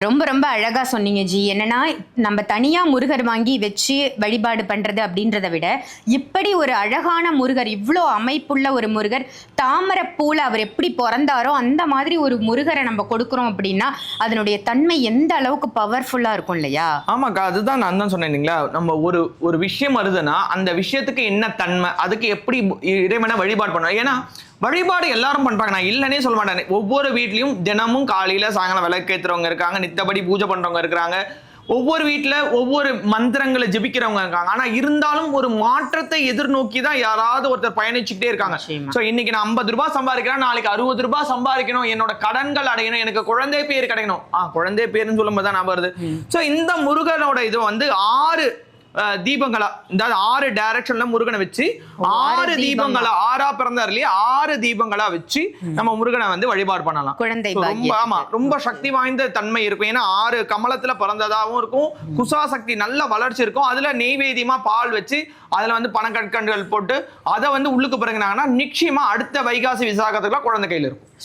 ரொம்ப ரொம்ப அழகா சொன்னீங்க ஜி. என்னன்னா நம்ம தனியா முருகர் வாங்கி வச்சு வழிபாடு பண்றது அப்படின்றத விட இப்படி ஒரு அழகான முருகர் இவ்வளோ அமைப்புள்ள ஒரு முருகர் தாமரைப்பூல அவர் எப்படி பிறந்தாரோ அந்த மாதிரி ஒரு முருகரை நம்ம கொடுக்குறோம் அப்படின்னா அதனுடைய தன்மை எந்த அளவுக்கு பவர்ஃபுல்லா இருக்கும் இல்லையா? ஆமாக்கா அதுதான் நான் தான் சொன்னேன் இல்லைங்களா? நம்ம ஒரு ஒரு விஷயம் வருதுன்னா அந்த விஷயத்துக்கு என்ன தன்மை அதுக்கு எப்படி இறைவனை வழிபாடு பண்ணணும்? ஏன்னா வழிபாடு எல்லாரும் பண்றாங்க. நான் இல்லைன்னே சொல்ல மாட்டேன். ஒவ்வொரு வீட்லயும் தினமும் காலையில சாயங்காலம் விளக்கேத்துறவங்க இருக்காங்க. நித்தபடி பூஜை பண்றவங்க இருக்கிறாங்க. ஒவ்வொரு வீட்ல ஒவ்வொரு மந்திரங்களை ஜெபிக்கிறவங்க இருக்காங்க. ஆனா இருந்தாலும் ஒரு மாற்றத்தை எதிர்நோக்கி தான் யாராவது ஒருத்தர் பயணிச்சுக்கிட்டே இருக்காங்க. சோ இன்னைக்கு நான் ஐம்பது ரூபாய் சம்பாதிக்கிறேன். நாளைக்கு அறுபது ரூபாய் சம்பாதிக்கணும். என்னோட கடன்கள் அடையணும். எனக்கு குழந்தை பேர் கிடைக்கணும். ஆ குழந்தை பேருன்னு சொல்லும்போது தான் ஞாபகம் வருது. சோ இந்த முருகனோட இது வந்து ஆறு தீபங்களா. இந்த ஆறு டைரக்ஷன்ல முருகனை வச்சு ஆறு தீபங்களா? ஆறா பிறந்தார் இல்லையா? ஆறு தீபங்களா வச்சு நம்ம முருகனை வந்து வழிபாடு பண்ணலாம். குழந்தை ரொம்ப ஆமா ரொம்ப சக்தி வாய்ந்த தன்மை இருக்கும். ஏன்னா ஆறு கமலத்துல பிறந்ததாகவும் இருக்கும். குசா சக்தி நல்ல வளர்ச்சி இருக்கும். அதுல நெய்வேத்தியமா பால் வச்சு அதுல வந்து பனக்கற்கண்டுகள் போட்டு அதை வந்து உள்ளுக்கு பிறகுனாங்கன்னா நிச்சயமா அடுத்த வைகாசி விசாகத்துக்குலாம் குழந்தை கையில இருக்கும்.